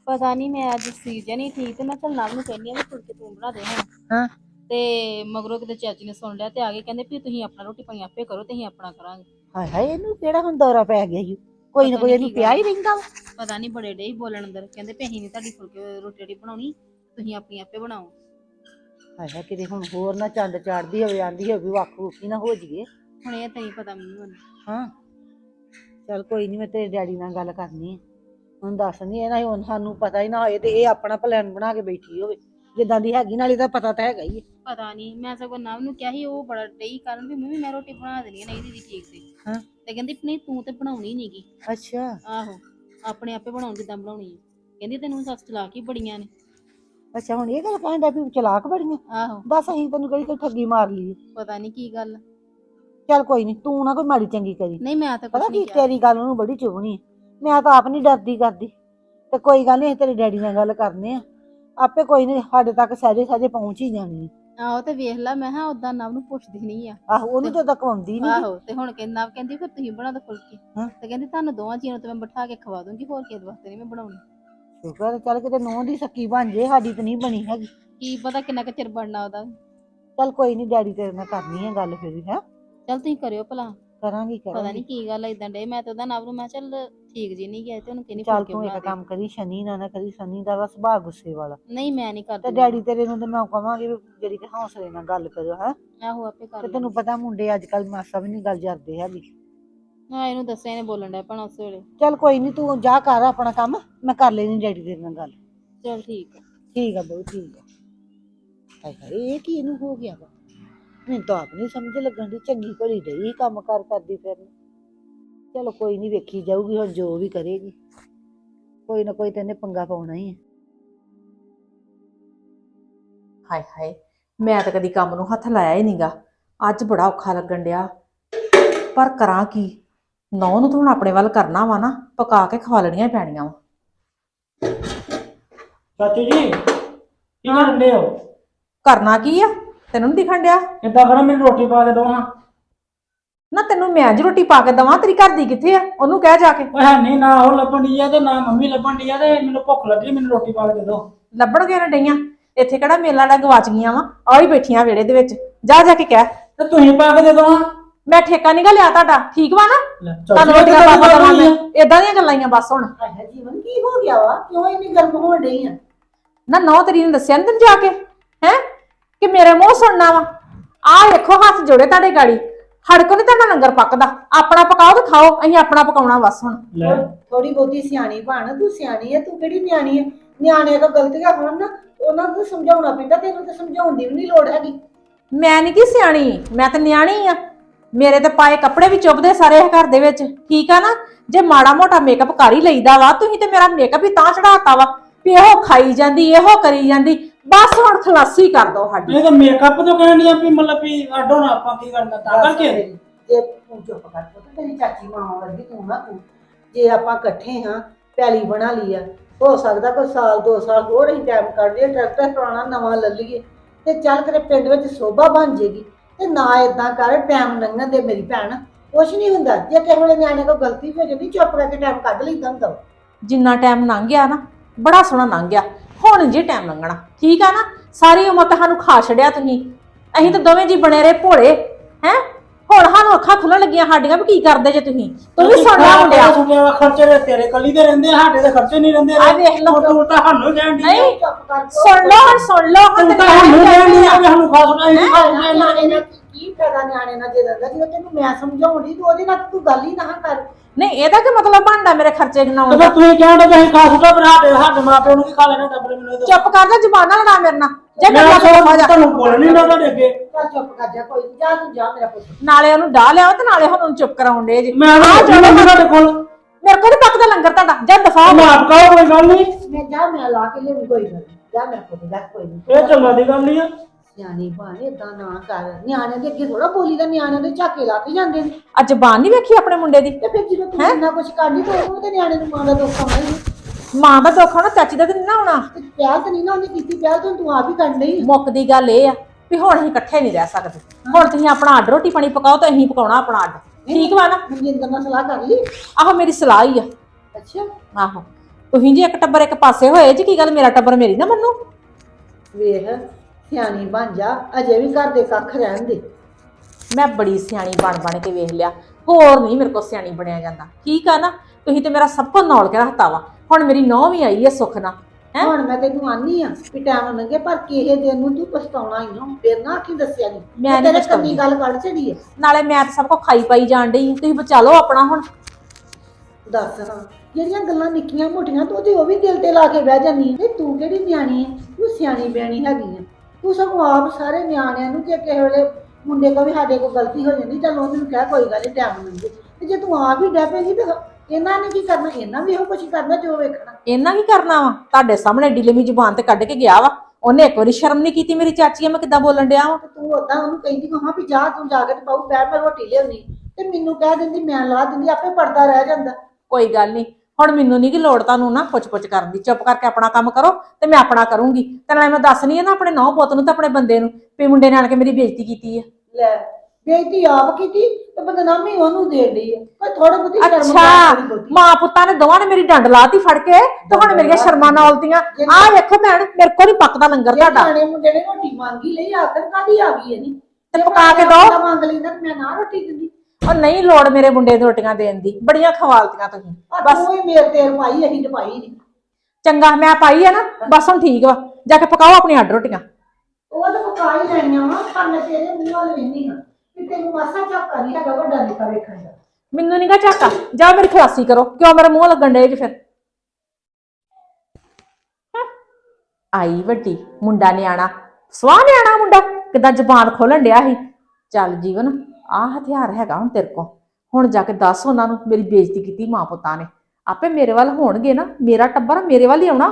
ਪਤਾ ਨਹੀਂ ਮੈਂ ਅੱਜ ਸੀਜ਼ਨ ਹੀ ਠੀਕ ਤੇ ਮੈਂ ਚੱਲ ਨਵ ਨੂੰ ਕਹਿੰਦੀ ਆ ਵੀ ਫੁਲਕੇ ਤੂੰ ਬਣਾ ਦੇ ਹੁਣ। ਹਾਂ। ਤੇ ਮਗਰੋਂ ਕਿਤੇ ਚਾਚੀ ਨੇ ਸੁਣ ਲਿਆ ਤੇ ਆ ਕੇ ਕਹਿੰਦੇ ਵੀ ਤੁਸੀਂ ਆਪਣਾ ਰੋਟੀ ਪਾਣੀ ਆਪੇ ਕਰੋ ਤੇ ਅਸੀਂ ਆਪਣਾ ਕਰਾਂਗੇ। ਹਾਏ ਹਾਏ ਇਹਨੂੰ ਕਿਹੜਾ ਹੁਣ ਦੌਰਾ ਪੈ ਗਿਆ ਈ ਕੋਈ ਨਾ ਕੋਈ ਇਹਨੂੰ ਪਿਆ ਹੀ। ਰਹਿੰਦਾ ਵਾ। ਪਤਾ ਨਹੀਂ ਬੜੇ ਡੇ ਬੋਲਣ ਅੰਦਰ ਕਹਿੰਦੇ ਵੀ ਅਸੀਂ ਨਹੀਂ ਤੁਹਾਡੀ ਫੁਲਕੇ ਰੋਟੀ ਰੋਟੀ ਬਣਾਉਣੀ ਤੁਸੀਂ ਆਪਣੀ ਆਪੇ ਬਣਾਓ। ਹਾਏ ਹਾਏ ਕਿਤੇ ਹੁਣ ਹੋਰ ਨਾ ਚੰਦ ਚਾੜਦੀ ਹੋਵੇ ਆਂਦੀ ਹੋਵੇ ਵੱਖ ਵੁੱਖੀ ਨਾ ਹੋ ਜਾਈਏ ਹੁਣ ਇਹ ਤਾਂ ਨਹੀਂ ਪਤਾ ਮੈਨੂੰ ਹਾਂ। ਚੱਲ ਕੋਈ ਨਹੀਂ ਮੈਂ ਤੇਰੇ ਡੈਡੀ ਨਾਲ ਗੱਲ ਕਰਨੀ ਹੈ ਹੁਣ ਦੱਸ ਨਹੀਂ ਇਹ ਨਾ ਹੁਣ ਸਾਨੂੰ ਪਤਾ ਹੀ ਨਾ ਹੋਏ ਤੇ ਇਹ ਆਪਣਾ ਪਲਾਨ ਬਣਾ ਕੇ ਬੈਠੀ ਹੋਵੇ। ਜਿੱਦਾਂ ਦੀ ਹੈਗੀ ਨਾਲੇ ਤਾਂ ਪਤਾ ਤਾਂ ਹੈਗਾ ਹੀ ਹੈ। ਪਤਾ ਨਹੀਂ ਮੈਂ ਸਗੋਂ ਨਵ ਨੂੰ ਕਿਹਾ ਸੀ ਉਹ ਬੜਾ ਡਈ ਕਰਨ ਵੀ ਮੰਮੀ ਮੈਂ ਰੋਟੀ ਬਣਾ ਦੇਣੀ ਨਹੀਂ ਦੀਦੀ ਠੀਕ ਤੇ ਹਾਂ। ਤੇ ਕਹਿੰਦੀ ਨਹੀਂ ਤੂੰ ਤੇ ਬਣਾਉਣੀ ਨਹੀਂਗੀ ਅੱਛਾ। ਆਹੋ ਆਪਣੇ ਆਪੇ ਬਣਾਉਣ ਜਿੱਦਾਂ ਬਣਾਉਣੀ ਹੈ ਕਹਿੰਦੀ ਤੈਨੂੰ ਸੱਸ ਚਲਾਕ ਹੀ ਬੜੀਆਂ ਨੇ। ਅੱਛਾ ਹੁਣ ਇਹ ਗੱਲ ਕਹਿੰਦਾ ਵੀ ਚਲਾਕ ਬੜੀਆਂ? ਆਹੋ। ਦੱਸ ਅਸੀਂ ਤੈਨੂੰ ਕਿਹੜੀ ਕੋਈ ਠੱਗੀ ਮਾਰ ਲਈ? ਪਤਾ ਨਹੀਂ ਕੀ ਗੱਲ। ਚੱਲ ਕੋਈ ਨਹੀਂ ਤੂੰ ਨਾ ਕੋਈ ਮਾੜੀ ਚੰਗੀ ਕਰੀ। ਨਹੀਂ ਮੈਂ ਤਾਂ ਕੁਝ ਪਤਾ ਨਹੀਂ ਕੀ ਕਿਹਾ। ਤੇਰੀ ਗੱਲ ਉਹਨੂੰ ਬੜੀ ਚੁਭਣੀ ਹੈ। ਮੈਂ ਤਾਂ ਆਪ ਨਹੀਂ ਡਰਦੀ ਕਰਦੀ। ਤੇ ਕੋਈ ਗੱਲ ਨਹੀਂ ਤੇਰੇ ਡੈਡੀ ਨਾਲ ਗੱਲ ਕਰਨੇ ਆ। ਆਪੇ ਕੋਈ ਨਹੀਂ ਸਾਡੇ ਤੱਕ ਸਹਿਜੇ ਸਹਿਜੇ ਪਹੁੰਚ ਹੀ ਜਾਣੀ ਆਹੋ ਤੇ ਵੇਖ ਲੈ ਮੈਂ ਹਾਂ ਉਦਾਂ ਨਵ ਨੂੰ ਪੁੱਛਦੀ ਨਹੀਂ ਆ। ਆਹੋ ਉਹਨੂੰ ਤਾਂ ਤੱਕ ਆਉਂਦੀ ਨਹੀਂ ਆਹੋ ਤੇ ਹੁਣ ਕਹਿੰਦਾ ਨਵ ਕਹਿੰਦੀ ਫਿਰ ਤੁਸੀਂ ਬਣਾ ਦੋ ਫੁਲਕੇ। ਹਾਂ। ਤੇ ਕਹਿੰਦੀ ਤੁਹਾਨੂੰ ਦੋਵਾਂ ਜੀਆਂ ਨੂੰ ਤੇ ਮੈਂ ਬਿਠਾ ਕੇ ਖਵਾ ਦੂੰਗੀ ਹੋਰ ਕਿਸੇ ਵਾਸਤੇ ਨਹੀਂ ਮੈਂ ਬਣਾਉਣੀ। ਸ਼ੁਕਰ ਚੱਲ ਕਿਤੇ ਨੂੰਹ ਦੀ ਸੱਕੀ ਬਣ ਜੇ ਸਾਡੀ ਤਾਂ ਨਹੀਂ ਬਣੀ ਹੈਗੀ। ਕੀ ਪਤਾ ਕਿੰਨਾ ਕੁ ਚਿਰ ਬਣਨਾ ਉਹਦਾ। ਚੱਲ ਕੋਈ ਨਹੀਂ ਡੈਡੀ ਤੇਰੇ ਨਾਲ ਕਰਨੀ ਹੈ ਗੱਲ ਫਿਰ ਹੈ। ਚੱਲ ਤੁਸੀਂ ਕਰਿਓ ਭਲਾ। ਕਰਾਂਗੀ ਪਤਾ ਕਰਾਂਗੀ। ਨਹੀਂ ਕੀ ਗੱਲ ਇਦਾਂ ਡੇ ਮੈਂ ਤਾਂ ਉਹਦਾ ਨਵ ਨੂੰ ਮੈਂ ਕਿਹਾ ਚੱਲ ਠੀਕ ਜੀ ਨਹੀਂ ਗਿਆ ਤੇ ਉਹਨੂੰ ਕਹਿੰਦੀ ਚੱਲ ਫੁਲਕੇ ਤੂੰ ਬਣਾ ਇੱਕ ਦੇ। ਕੰਮ ਕਰੀ ਸ਼ਨੀ ਨਾ ਨਾ ਕਰੀ ਸ਼ਨੀ ਦਾ ਵਾ ਸੁਭਾਅ ਗੁੱਸੇ ਵਾਲਾ। ਨਹੀਂ ਮੈਂ ਨਹੀਂ ਤੇ ਕਰਦੀ ਡੈਡੀ ਤੇਰੇ ਨੂੰ ਤੇ ਮੈਂ ਕਹਾਂਗੀ ਵੀ ਜਿਹੜੀ ਕਿ ਹੌਸਲੇ ਨਾਲ ਗੱਲ ਕਰੋ ਹੈ। ਆਹੋ ਆਪੇ ਕਰ ਤੇ ਤੈਨੂੰ ਪਤਾ ਮੁੰਡੇ ਅੱਜ ਕੱਲ ਮਾਸਾ ਵੀ ਨਹੀਂ ਗੱਲ ਜਰਦੇ ਹੈਗੇ। ਹਾਂ ਇਹਨੂੰ ਦੱਸਿਆ ਇਹਨੇ ਬੋਲਣ ਡਿਆ ਭਣਾ ਉਸ ਵੇਲੇ। ਚੱਲ ਕੋਈ ਨਹੀਂ ਤੂੰ ਜਾ ਕਰ ਆਪਣਾ ਕੰਮ ਮੈਂ ਕਰ ਲੈਣੀ ਡੈਡੀ ਤੇਰੇ ਨਾਲ ਗੱਲ। ਚੱਲ ਠੀਕ ਆ। ਠੀਕ ਆ ਬਹੁਤ ਠੀਕ ਆ। ਹਾਏ ਹਾਏ ਇਹ ਕੀ ਇਹਨੂੰ ਹੋ ਗਿਆ ਵਾ? ਮੈਨੂੰ ਤਾਂ ਆਪ ਨਹੀਂ ਸਮਝ ਲੱਗਣ ਦੀ ਚੰਗੀ ਭਲੀ ਡਈ ਕੰਮ ਕਾਰ ਕਰਦੀ ਫਿਰ ਚਲੋ ਕੋਈ ਨਹੀਂ ਵੇਖੀ ਜਾਊਗੀ ਹੁਣ ਜੋ ਵੀ ਕਰੇਗੀ। ਕੋਈ ਨਾ ਕੋਈ ਤੈਨੇ ਪੰਗਾ ਪਾਉਣਾ ਹੀ ਹੈ ਹਾਏ ਹਾਏ ਮੈਂ ਤਾਂ ਕਦੀ ਕੰਮ ਨੂੰ ਹੱਥ ਲਾਇਆ ਹੀ ਨਹੀਂਗਾ ਅੱਜ ਬੜਾ ਔਖਾ ਲੱਗਣ ਡਿਆ। ਪਰ ਕਰਾਂ ਕੀ? ਨੌ ਨੂੰ ਤਾਂ ਹੁਣ ਆਪਣੇ ਵੱਲ ਕਰਨਾ ਵਾ ਨਾ ਪਕਾ ਕੇ ਖਵਾ ਲੈਣੀਆਂ ਹੀ ਪੈਣੀਆਂ ਵਾ। ਚਾਚੂ ਜੀ ਕੀ ਕਰਨ ਦੇ ਹੋ? ਕਰਨਾ ਕੀ ਆ? ਤੈਨੂੰ ਨੀ ਦਿਖਣ ਡਿਆ? ਏਦਾਂ ਕਰੋ ਮੈਨੂੰ ਰੋਟੀ ਪਾ ਕੇ ਦੋ ਹਾਂ। ਨਾ ਤੈਨੂੰ ਮੈਂ ਅੱਜ ਰੋਟੀ ਪਾ ਕੇ ਦਵਾਂ ਤੇਰੀ ਘਰ ਦੀ ਕਿੱਥੇ ਆ? ਉਹਨੂੰ ਕਹਿ ਜਾ ਕੇ। ਓਏ ਹੈ ਨਹੀਂ ਨਾ ਉਹ ਲੱਭਣ ਦੀ ਆ ਤੇ ਨਾ ਮੰਮੀ ਲੱਭਣ ਦੀ ਆ ਤੇ ਮੈਨੂੰ ਭੁੱਖ ਲੱਗੀ ਮੈਨੂੰ ਰੋਟੀ ਪਾ ਕੇ ਦੇ ਦੋ ਲੱਭਣ ਗਏ ਨਾ ਡਈਆਂ? ਇੱਥੇ ਕਿਹੜਾ ਮੇਲਾ ਦਾ ਗਵਾਚ ਗਈਆਂ ਵਾ? ਆ ਹੀ ਬੈਠੀਆਂ ਵਿਹੜੇ ਦੇ ਵਿੱਚ। ਜਾ ਜਾ ਕੇ ਕਹਿ। ਤੇ ਤੁਸੀਂ ਪਾ ਕੇ ਦੇ ਦੋ ਹਾਂ। ਮੈਂ ਠੇਕਾ ਨਹੀਂ ਗਾ ਲਿਆ ਤੁਹਾਡਾ। ਠੀਕ ਵਾ ਨਾ? ਲੈ, ਤੁਹਾਨੂੰ ਰੋਟੀਆਂ ਪਾ ਕੇ ਦਵਾਂ ਮੈਂ। ਇਦਾਂ ਦੀਆਂ ਗੱਲਾਂ ਹੀ ਆ ਬਸ ਹੁਣ। ਹਾਏ ਜੀਵਨ ਕੀ ਹੋ ਗਿਆ ਵਾ? ਕਿਉਂ ਇੰਨੀ ਗਰਮ ਹੋਣ ਡਈ ਆ? ਨਾ ਨੌ ਤੇਰੀ ਨੇ ਦੱਸਿਆ ਨੀ ਤੈਨੂੰ ਜਾ ਕੇ? ਕਿ ਮੇਰੇ ਮੂੰਹ ਸੁਣਨਾ ਵਾ? ਆਹ ਵੇਖੋ ਹੱਥ ਜੋੜੇ ਤੁਹਾਡੇ ਗਾੜੀ। ਹੜਕੋ ਨੀ ਤੁਹਾਡਾ ਲੰਗਰ ਪੱਕਦਾ। ਆਪਣਾ ਪਕਾਓ ਤੇ ਖਾਓ ਅਸੀਂ ਆਪਣਾ ਪਕਾਉਣਾ ਬਸ ਹੁਣ। ਲੈ। ਥੋੜੀ ਬਹੁਤੀ ਸਿਆਣੀ ਬਣ ਤੂੰ ਸਿਆਣੀ ਹੈ ਤੂੰ ਕਿਹੜੀ ਨਿਆਣੀ ਹੈ ਨਿਆਣੇ ਤੋਂ ਗਲਤੀਆਂ ਹੋਣ ਨਾ ਉਹਨਾਂ ਨੂੰ ਸਮਝਾਉਣਾ ਪੈਂਦਾ ਤੈਨੂੰ ਤਾਂ ਸਮਝਾਉਣ ਦੀ ਵੀ ਨਹੀਂ ਲੋੜ ਹੈਗੀ। ਮੈਂ ਨਹੀਂ ਕੀ ਸਿਆਣੀ ਮੈਂ ਤਾਂ ਨਿਆਣੀ ਆ। ਮੇਰੇ ਤੇ ਪਾਏ ਕੱਪੜੇ ਵੀ ਚੁੱਭਦੇ ਸਾਰੇ ਇਹ ਘਰ ਦੇ ਵਿੱਚ। ਠੀਕ ਆ ਨਾ? ਜੇ ਮਾੜਾ ਮੋਟਾ ਮੇਕਅਪ ਕਰ ਹੀ ਲਈਦਾ ਵਾ ਤੁਸੀਂ ਤੇ ਮੇਰਾ ਮੇਕਅਪ ਹੀ ਤਾਂ ਚੜਾਤਾ ਵਾ। ਵੀ ਇਹੋ ਖਾਈ ਜਾਂਦੀ ਇਹੋ ਕਰੀ ਜਾਂਦੀ। ਬਸ ਹੁਣ ਖਲਾਸੀ ਕਰ ਦੋ ਸਾਡੀ। ਇਹ ਤਾਂ ਮੇਕਅਪ ਤੋਂ ਕਹਿਣ ਦੀ ਵੀ ਮਤਲਬ ਵੀ ਅੱਡੋ ਨਾ ਆਪਾਂ ਕੀ ਕਰਨਾ ਤਾਂ ਕਰਕੇ। ਜੇ ਤੂੰ ਚੁੱਪ ਕਰ ਪੁੱਤ ਤੇਰੀ ਚਾਚੀ ਮਾਂ ਵਰਗੀ ਤੂੰ ਨਾ ਤੂੰ। ਜੇ ਆਪਾਂ ਇਕੱਠੇ ਹਾਂ ਪੈਲੀ ਬਣਾ ਲਈ ਆ ਹੋ ਸਕਦਾ ਕੋਈ ਸਾਲ ਦੋ ਸਾਲ ਹੋਰ ਹੀ ਟਾਈਮ ਕੱਢ ਲਈਏ ਟਰੈਕਟਰ ਪੁਰਾਣਾ ਨਵਾਂ ਲੈ ਲਈਏ ਤੇ ਚੱਲ ਤੇਰੇ ਪਿੰਡ ਵਿੱਚ ਸੋਭਾ ਬਣ ਜੇਗੀ ਤੇ ਨਾ ਇਦਾਂ ਕਰ ਟਾਈਮ ਲੰਘਣ ਦੇ ਮੇਰੀ ਭੈਣ। ਕੁਛ ਨਹੀਂ ਹੁੰਦਾ ਜੇ ਕਿਸੇ ਵੇਲੇ ਨਿਆਣੇ ਕੋਲ ਗਲਤੀ ਹੋ ਜਾਂਦੀ ਚੁੱਪ ਕਰਕੇ ਟਾਈਮ ਕੱਢ ਲਈਦਾ ਹੁੰਦਾ। ਜਿੰਨਾ ਟਾਈਮ ਲੰਘ ਗਿਆ ਨਾ ਬੜਾ ਸੋਹਣਾ ਲੰਘ ਗਿਆ। ਹੁਣ ਜੇ ਟਾਈਮ ਲੰਘਣਾ ਠੀਕ ਆ ਨਾ? ਸਾਰੀ ਉਮਰ ਤਾਂ ਸਾਨੂੰ ਖਾ ਛੜਿਆ ਤੁਸੀਂ। ਅਸੀਂ ਤਾਂ ਦੋਵੇਂ ਜੀ ਬਣੇ ਰਹੇ ਭੋਲੇ ਹੈ? ਹੁਣ ਸਾਨੂੰ ਅੱਖਾਂ ਖੁੱਲਣ ਲੱਗੀਆਂ ਸਾਡੀਆਂ ਵੀ ਕੀ ਕਰਦੇ ਜੇ ਤੁਸੀਂ? ਤੂੰ ਵੀ ਸੁਣ ਲੈ ਮੁੰਡਿਆ। ਸੁਣਿਆ ਵਾ ਖਰਚੇ ਤੇ ਤੇਰੇ ਕੱਲੀ ਦੇ ਰਹਿੰਦੇ ਆ, ਸਾਡੇ ਦੇ ਖਰਚੇ ਨਹੀਂ ਰਹਿੰਦੇ ਆ ਵੇਖ ਲਓ। ਤੂੰ ਤਾਂ ਸਾਨੂੰ ਕਹਿਣ ਦੀ ਨਹੀਂ ਸੁਣ ਲਓ ਹੁਣ ਸੁਣ ਲਓ ਹੁਣ ਤੂੰ ਤੇ ਸਾਨੂੰ ਕਹਿਣ ਦੀ ਸਾਨੂੰ ਖਾ ਸੁਣਾ ਨਹੀਂ ਨਿਆਣੇ ਨਿਆਣੇ ਨਾਲ ਕੀ ਫਾਇਦਾ ਨਿਆਣੇ ਨਾਲ ਜੇ ਦਿੰਦਾ ਜਦੋਂ ਤੈਨੂੰ ਮੈਂ ਸਮਝਾਉਂਦੀ ਤੂੰ ਉਹਦੇ ਨਾਲ ਤੂੰ ਗੱਲ ਹੀ ਨਾ ਕਰ। ਨਹੀਂ ਇਹਦਾ ਕੀ ਮਤਲਬ ਬਣਦਾ ਮੇਰੇ ਖਰਚੇ ਗਿਣਾਉਣ ਤੇ ਦਾ ਤੁਸੀਂ ਕਹਿੰਦੇ ਅਸੀਂ ਖਾ ਸੁਣਾ ਬਣਾ ਦੇ ਸਾਡੇ ਮਾਪਿਆਂ ਨੂੰ ਕੀ ਖਾ ਲੈਣਾ ਟੱਬਰ ਮੈਨੂੰ ਇਹ। ਚੁੱਪ ਕਰ ਜਾ ਜ਼ਬਾਨ ਨਾ ਲੜਾ ਮੇਰੇ ਨਾਲ। ਜੇ ਮੈਂ ਜਾ। ਤੁਹਾਨੂੰ ਬੋਲਣ ਨਹੀਂ ਦਿੰਦਾ ਅੱਗੇ। ਚੱਲ ਚੁੱਪ ਕਰ ਜਾ ਕੋਈ ਨੀ, ਜਾ ਤੂੰ ਜਾ ਮੇਰਾ ਪੁੱਤ। ਨਾਲੇ ਉਹਨੂੰ ਡਾਹ ਲਿਆਓ ਤੇ ਨਾਲੇ ਹੁਣ ਉਹਨੂੰ ਚੁੱਪ ਕਰਾਉਣ ਦੇ ਜੀ। ਮੈਂ ਆ ਤਾਂ ਜਾਣਾ ਤੁਹਾਡੇ ਕੋਲ। ਮੇਰੇ ਕੋਲ ਨੀ ਪੱਕਦਾ ਲੰਗਰ ਤੁਹਾਡਾ ਜਾ ਦਫਾ ਮਾਫ ਕਰੋ ਕੋਈ ਗੱਲ ਨਹੀਂ ਮੈਂ ਜਾ ਮੈਂ ਲਾ ਕੇ ਲਿਆਉਂ ਕੋਈ ਗੱਲ ਨੀ। ਜਾ ਮੇਰਾ ਪੁੱਤ ਜਾ ਕੋਈ ਨਹੀਂ ਇਹ ਚੰਗਾ ਦੀ ਗੱਲ ਨਹੀਂ ਆ। ਸਿਆਣੀ ਬਾਣੇ ਇਦਾਂ ਨਾ ਕਰ। ਨਿਆਣਿਆਂ ਦੇ ਅੱਗੇ ਥੋੜਾ ਬੋਲੀ ਦਾ ਨਿਆਣਿਆਂ ਦੇ ਝਾਕੇ ਲਾ ਕੇ ਜਾਂਦੇ ਨੇ। ਅੱਜ ਜ਼ਬਾਨ ਨਹੀਂ ਵੇਖੀ ਆਪਣੇ ਮੁੰਡੇ ਦੀ? ਤੇ ਫਿਰ ਜਦੋਂ ਤੂੰ ਇੰਨਾ ਕੁਝ ਕਰਨੀ ਤੇ ਉਹਨੂੰ ਤੇ ਨਿਆਣੇ ਨੂੰ ਮਾਂ ਦਾ ਦੁੱਖ ਆਉਣਾ ਹੀ ਆ। ਮਾਂ ਦਾ ਦੁੱਖ ਹੋਣਾ ਚਾਚੀ ਦਾ ਤੇ ਨਹੀਂ ਨਾ ਹੋਣਾ ਤੇ ਪਿਆਰ ਤਾਂ ਨਹੀਂ ਨਾ ਉਹਨੇ ਕੀਤੀ ਪਿਆਰ ਤਾਂ ਤੂੰ ਆਪ ਹੀ ਕਰਨ ਡਈ ਮੁੱਕ ਦੀ ਗੱਲ ਇਹ ਆ ਵੀ ਹੁਣ ਅਸੀਂ ਇਕੱਠੇ ਨਹੀਂ ਰਹਿ ਸਕਦੇ। ਹੁਣ ਤੁਸੀਂ ਆਪਣਾ ਅੱਡ ਰੋਟੀ ਪਾਣੀ ਪਕਾਓ ਤੇ ਅਸੀਂ ਪਕਾਉਣਾ ਆਪਣਾ ਅੱਡ। ਠੀਕ ਵਾ ਨਾ? ਮਨਜਿੰਦਰ ਨਾਲ ਸਲਾਹ ਕਰ ਲਈ। ਆਹੋ ਮੇਰੀ ਸਲਾਹ ਹੀ ਆ। ਅੱਛਾ। ਆਹੋ। ਤੁਸੀਂ ਜੀ ਇੱਕ ਟੱਬਰ ਇੱਕ ਪਾਸੇ ਹੋਏ ਜੀ ਕੀ ਗੱਲ? ਮੇਰਾ ਟੱਬਰ ਮੇਰੀ ਨਾ ਮੰਨੂ। ਵੇਖ ਸਿਆਣੀ ਬਣ ਜਾ ਅਜੇ ਵੀ ਘਰ ਦੇ ਕੱਖ ਰਹਿਣ ਦੇ। ਮੈਂ ਬੜੀ ਸਿਆਣੀ ਬਣ ਬਣ ਕੇ ਵੇਖ ਲਿਆ ਹੋਰ ਨਹੀਂ ਮੇਰੇ ਕੋਲ ਸਿਆਣੀ ਬਣਿਆ ਜਾਂਦਾ। ਠੀਕ ਆ ਨਾ ਤੁਸੀਂ ਤੇ ਮੇਰਾ ਸਭ ਕੁਝ ਨੌਲ ਕੇ ਰੱਖਤਾ ਵਾ। ਹੁਣ ਮੇਰੀ ਨੌਂ ਵੀ ਆਈ ਹੈ ਸੁੱਖ ਨਾਲ ਹੈਂ? ਹੁਣ ਮੈਂ ਤੈਨੂੰ ਆਨੀ ਆ ਵੀ ਟਾਈਮ ਲੰਘੇ ਪਰ ਕਿਸੇ ਦਿਨ ਨੂੰ ਤੂੰ ਪਛਤਾਉਣਾ ਹੀ ਨਾ ਫਿਰ ਨਾ ਆਖੀ ਦੱਸਿਆ ਨਹੀਂ ਮੈਂ ਨੀ ਤੇਰੇ ਪਛਤਾਉਂਦੀ। ਕੰਨੀ ਗੱਲ ਕੱਢ ਛੜੀ ਹੈ ਨਾਲੇ ਮੈਂ ਤਾਂ ਸਭ ਕੁਝ ਖਾਈ ਪਾਈ ਜਾਣ ਡਈ ਤੁਸੀਂ ਬਚਾ ਲਓ ਆਪਣਾ ਹੁਣ। ਦੱਸ ਹਾਂ ਜਿਹੜੀਆਂ ਗੱਲਾਂ ਨਿੱਕੀਆਂ ਮੋਟੀਆਂ ਤੂੰ ਤੇ ਉਹ ਵੀ ਦਿਲ ਤੇ ਲਾ ਕੇ ਬਹਿ ਜਾਂਦੀ ਹੈ ਤੂੰ ਕਿਹੜੀ ਨਿਆਣੀ ਹੈ ਤੂੰ ਸਿਆਣੀ ਬਿਆਣੀ ਹੈਗੀ ਹੈ ਤੂੰ ਸਗੋਂ ਆਪ ਸਾਰੇ ਨਿਆਣਿਆਂ ਨੂੰ ਜੇ ਕਿਸੇ ਵੇਲੇ ਮੁੰਡੇ ਕੋ ਵੀ ਸਾਡੇ ਕੋਲ ਗਲਤੀ ਹੋ ਜਾਂਦੀ ਚੱਲ ਉਹਨੂੰ ਕਹਿ ਕੋਈ ਗੱਲ ਨਹੀਂ ਟਾਈਮ ਲੰਘੇ ਤੇ ਜੇ ਤੂੰ ਆਪ ਹੀ ਡੈ ਪਏਗੀ ਤੇ ਇਹਨਾਂ ਨੇ ਕੀ ਕਰਨਾ ਇਹਨਾਂ ਵੀ ਇਹੋ ਕੁਛ ਕਰਨਾ ਜੋ ਵੇਖਣਾ। ਇਹਨਾਂ ਕੀ ਕਰਨਾ ਵਾ? ਤੁਹਾਡੇ ਸਾਹਮਣੇ ਡਿਲਮੀ ਜ਼ੁਬਾਨ ਤੇ ਕੱਢ ਕੇ ਗਿਆ ਵਾ। ਉਹਨੇ ਇੱਕ ਵਾਰੀ ਸ਼ਰਮ ਨਹੀਂ ਕੀਤੀ ਮੇਰੀ ਚਾਚੀ ਆ ਮੈਂ ਕਿੱਦਾਂ ਬੋਲਣ ਡਿਆ ਵਾਂ? ਤੇ ਤੂੰ ਓਦਾਂ ਉਹਨੂੰ ਕਹਿੰਦੀ ਹਾਂ ਵੀ ਜਾ ਤੂੰ ਜਾ ਕੇ ਤੇ ਪਾਉ ਬੈਠ ਮੈਂ ਰੋਟੀ ਲਿਆਉਣੀ। ਤੇ ਮੈਨੂੰ ਕਹਿ ਦਿੰਦੀ ਮੈਂ ਲਾ ਦਿੰਦੀ ਆਪੇ ਪੜਦਾ ਰਹਿ ਜਾਂਦਾ। ਕੋਈ ਗੱਲ ਨਹੀਂ ਹੁਣ ਮੈਨੂੰ ਨਹੀਂ ਕਿ ਲੋੜ ਤੁਹਾਨੂੰ ਨਾ ਪੁੱਛ-ਪੁੱਛ ਕਰਨ ਦੀ। ਚੁੱਪ ਕਰਕੇ ਆਪਣਾ ਕੰਮ ਕਰੋ ਤੇ ਮੈਂ ਆਪਣਾ ਕਰੂੰਗੀ। ਤੇ ਨਾਲੇ ਮੈਂ ਦੱਸਣੀ ਹੈ ਨਾ ਆਪਣੇ ਨੌ ਪੁੱਤ ਨੂੰ ਤੇ ਆਪਣੇ ਬੰਦੇ ਨੂੰ ਵੀ ਮੁੰਡੇ ਨੇ ਆਣ ਕੇ ਮੇਰੀ ਬੇਇੱਜ਼ਤੀ ਕੀਤੀ ਹੈ ਲੈ ਬੇਇੱਜ਼ਤੀ ਆਪ ਕੀਤੀ ਤੇ ਬਦਨਾਮੀ ਉਹਨੂੰ ਦੇ ਲਈ ਹੈ ਕੋਈ ਥੋੜੀ ਬਹੁਤੀ ਸ਼ਰਮ ਅੱਛਾ ਮਾਂ ਪੁੱਤਾਂ ਨੇ ਦੋਵਾਂ ਨੇ ਮੇਰੀ ਡੰਡ ਲਾਤੀ ਫੜ ਕੇ ਤੇ ਹੁਣ ਮੇਰੀਆਂ ਸ਼ਰਮਾਂ ਨਾਲਤੀਆਂ ਆਹ ਵੇਖੋ ਭੈਣ ਮੇਰੇ ਕੋਲ ਨਹੀਂ ਪੱਕਦਾ ਲੰਗਰ ਤੁਹਾਡਾ। ਨਿਆਣੇ ਮੁੰਡੇ ਨੇ ਰੋਟੀ ਮੰਗੀ ਲਈ ਆਖਰ ਕਾਦੀ ਆ ਗਈ ਹੈ ਨਹੀਂ ਤੇ ਪਕਾ ਕੇ ਦਿਓ। ਮੰਗ ਲੈਂਦਾ ਤੇ ਮੈਂ ਨਾ ਰੋਟੀ ਦਿੰਦੀ। ਉਹ ਨਹੀਂ ਲੋੜ ਮੇਰੇ ਮੁੰਡੇ ਨੂੰ ਰੋਟੀਆਂ ਦੇਣ ਦੀ। ਬੜੀਆਂ ਖਵਾਲਤੀਆਂ ਤੁਸੀਂ। ਆ ਬਸ। ਤੂੰ ਹੀ ਮੇਰੇ ਤੇਲ ਪਾਈ ਅਸੀਂ ਤੇ ਪਾਈ ਨਹੀਂ। ਚੰਗਾ ਮੈਂ ਪਾਈ ਆ ਨਾ। ਬਸ ਹੁਣ ਠੀਕ ਵਾ। ਜਾ ਕੇ ਪਕਾਓ ਆਪਣੀ ਅੱਡ ਰੋਟੀਆਂ। ਉਹ ਤਾਂ ਪਕਾ ਹੀ ਲੈਣੀਆਂ ਵਾ ਮੈਂ ਤੇਰੇ ਮੂੰਹ ਵੱਲ ਵੇਖਦੀ ਹਾਂ ਕਿ ਤੈਨੂੰ ਮਾਸਾ ਝਾਕਾ ਨਹੀਂ ਹੈਗਾ ਵੱਡਾ ਨਿੱਕਾ ਵੇਖਣ ਦਾ। ਮੈਨੂੰ ਨੀ ਗਾ ਝਾਕਾ। ਜਾ ਮੇਰੀ ਖਲਾਸੀ ਕਰੋ। ਕਿਉਂ ਮੇਰੇ ਮੂੰਹ ਲੱਗਣ ਡੇ ਜੀ ਫਿਰ? ਆਈ ਵੱਡੀ ਮੁੰਡਾ ਨਿਆਣਾ। ਸਵਾਹ ਨਿਆਣਾ ਮੁੰਡਾ। ਕਿਦਾਂ ਜ਼ਬਾਨ ਖੋਲਣ ਡਿਆ ਸੀ। ਚੱਲ ਜੀਵਨ। ਆਹ ਹਥਿਆਰ ਹੈਗਾ ਹੁਣ ਤੇਰੇ ਕੋਲ। ਹੁਣ ਜਾ ਕੇ ਦੱਸ ਉਹਨਾਂ ਨੂੰ ਮੇਰੀ ਬੇਇੱਜ਼ਤੀ ਕੀਤੀ ਮਾਂ ਪੁੱਤਾਂ ਨੇ। ਆਪੇ ਮੇਰੇ ਵੱਲ ਹੋਣਗੇ ਨਾ, ਮੇਰਾ ਟੱਬਰ ਮੇਰੇ ਵੱਲ ਹੀ ਆਉਣਾ।